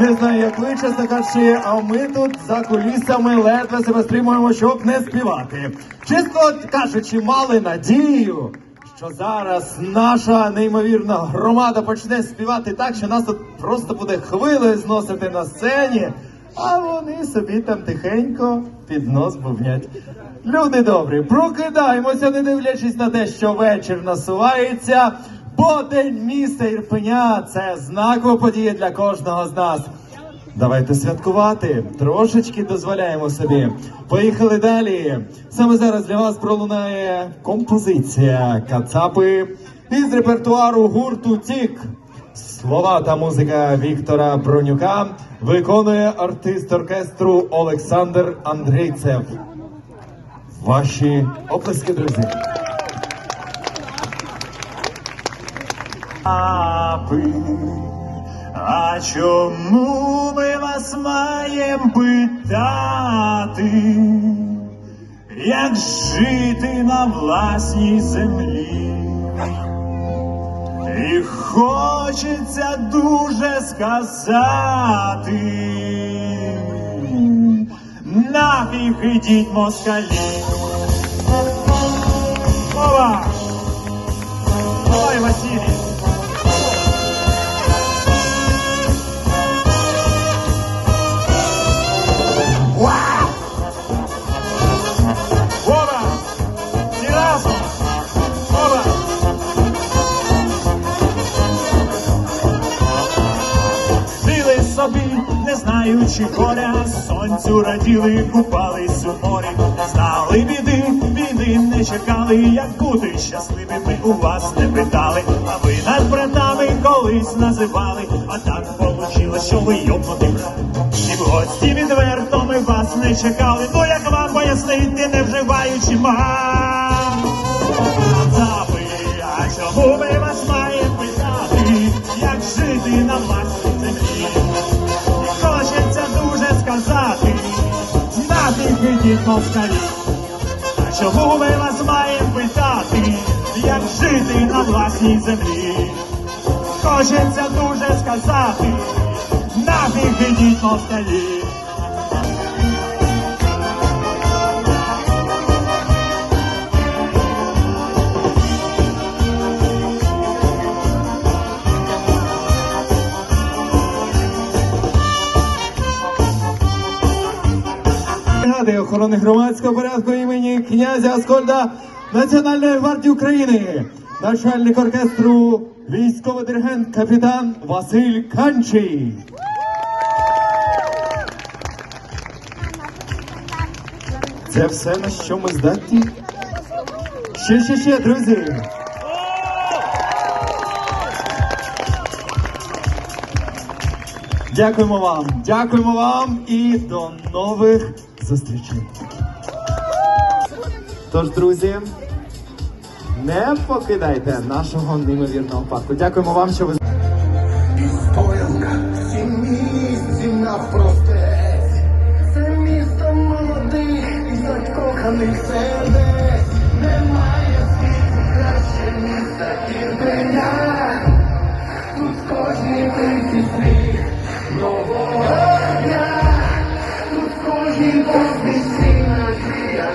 Не знаю, як ви, чесно кажучи, а ми тут за кулісами ледве себе стримуємо, щоб не співати. Чесно кажучи, мали надію, що зараз наша неймовірна громада почне співати так, що нас тут просто буде хвилею зносити на сцені, а вони собі там тихенько під нос бубнять. Люди добрі, прокидаємося, не дивлячись на те, що вечір насувається. Бо день міста Ірпеня це знакова подія для кожного з нас. Давайте святкувати. Трошечки дозволяємо собі. Поїхали далі. Саме зараз для вас пролунає композиція Кацапи із репертуару гурту Тік. Слова та музика Віктора Бронюка виконує артист оркестру Олександр Андрійцев. Ваші оплески, друзі. Апи, а чому ми вас маємо питати, як жити на власній землі? І хочеться дуже сказати, нафіг ідіть москалі. Ова! Ой, Василий! Знаючи горя, сонцю раділи, купались у морі, знали біди, біди не чекали, як бути щасливими у вас не питали, а ви нас братами колись називали, а так получило, що ви йобнутий брат. І в гості відверто ми вас не чекали, ну як вам пояснити, не вживаючи мам. Ідіть москалі. Чому ми вас маємо питати, як жити на власній землі? Хочеться дуже сказати, нафіг ідіть москалі. Охорони громадського порядку імені князя Аскольда Національної гвардії України, начальник оркестру, військовий диригент, капітан Василь Канчий. Це все на що ми здатні? Ще, ще, ще, друзі. Дякуємо вам, дякуємо вам і до нових зустрічей. Тож, друзі, не покидайте нашого неймовірного парку. Дякуємо вам, що ви І стоянка в цім місці навпростець. Це місто молодих і закоханих сердець. Немає світу краще міста Ірпеня.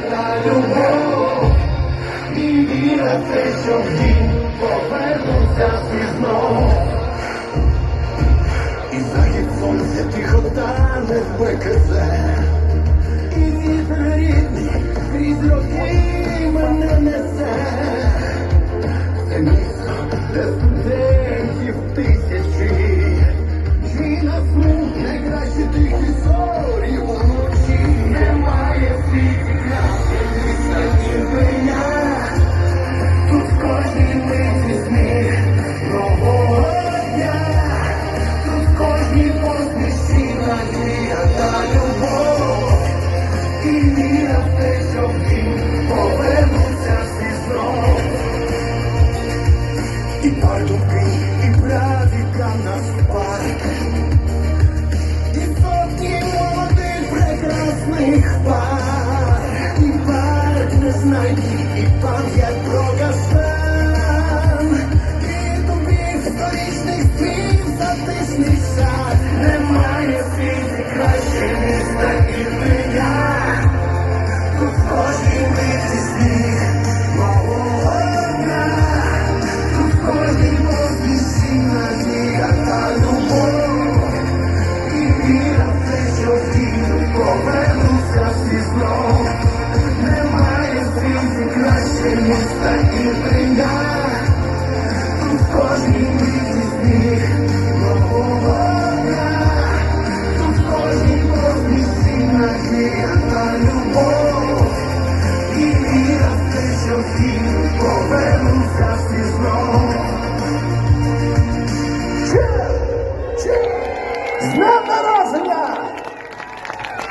Надія та любов. І віра в те, що він повернувся всі знов. І захід сонця тихо тане в БКЗ.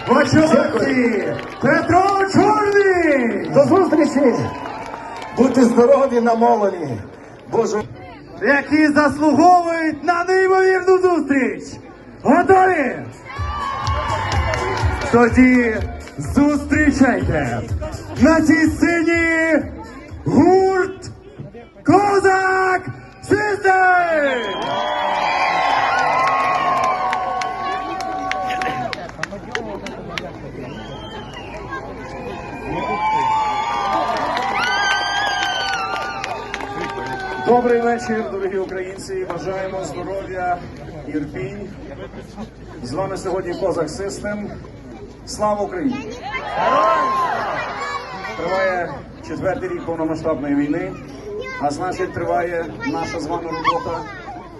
Дякую. Петро Чорний! До зустрічі! Будьте здорові, намолені! Боже. які заслуговують на неймовірну зустріч. Готові? Тоді зустрічайте на цій сцені гурт Козак Систем! Добрий вечір, дорогі українці. Бажаємо здоров'я, Ірпінь. З вами сьогодні Козак Систем. Слава Україні! Триває четвертий рік повномасштабної війни, а значить триває наша з вами робота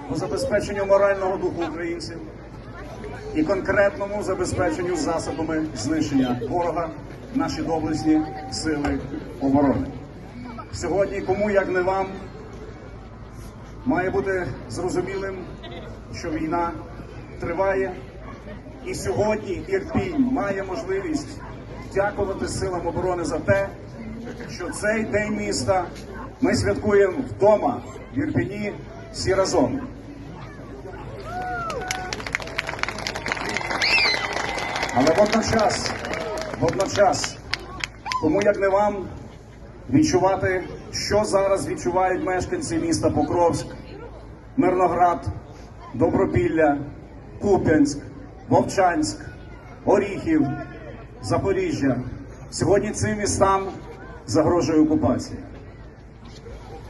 по забезпеченню морального духу українців і конкретному забезпеченню засобами знищення ворога наші доблесні сили оборони. Сьогодні кому як не вам має бути зрозумілим, що війна триває, і сьогодні Ірпінь має можливість дякувати силам оборони за те, що цей день міста ми святкуємо вдома в Ірпіні всі разом. Але водночас, водночас, кому як не вам відчувати, що зараз відчувають мешканці міста Покровськ, Мирноград, Добропілля, Куп'янськ, Вовчанськ, Оріхів, Запоріжжя. Сьогодні цим містам загрожує окупація.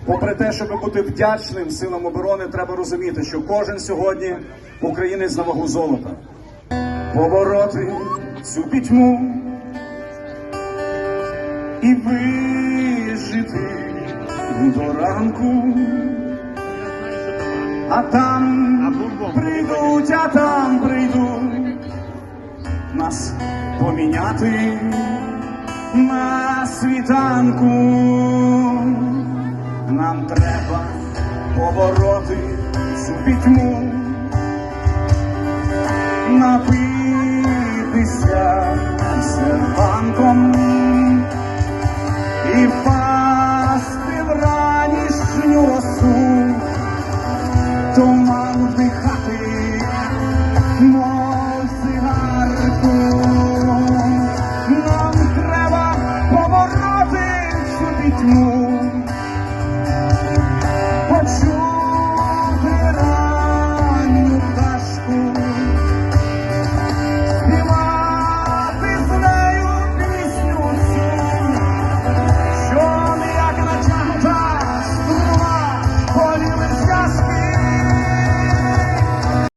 Попри те, щоб бути вдячним силам оборони, треба розуміти, що кожен сьогодні українець на вагу золота. Побороти цю пітьму і вижити до ранку. А там прийдуть, а там прийдуть нас поміняти на світанку. Нам треба побороти цю пітьму, напитися серванком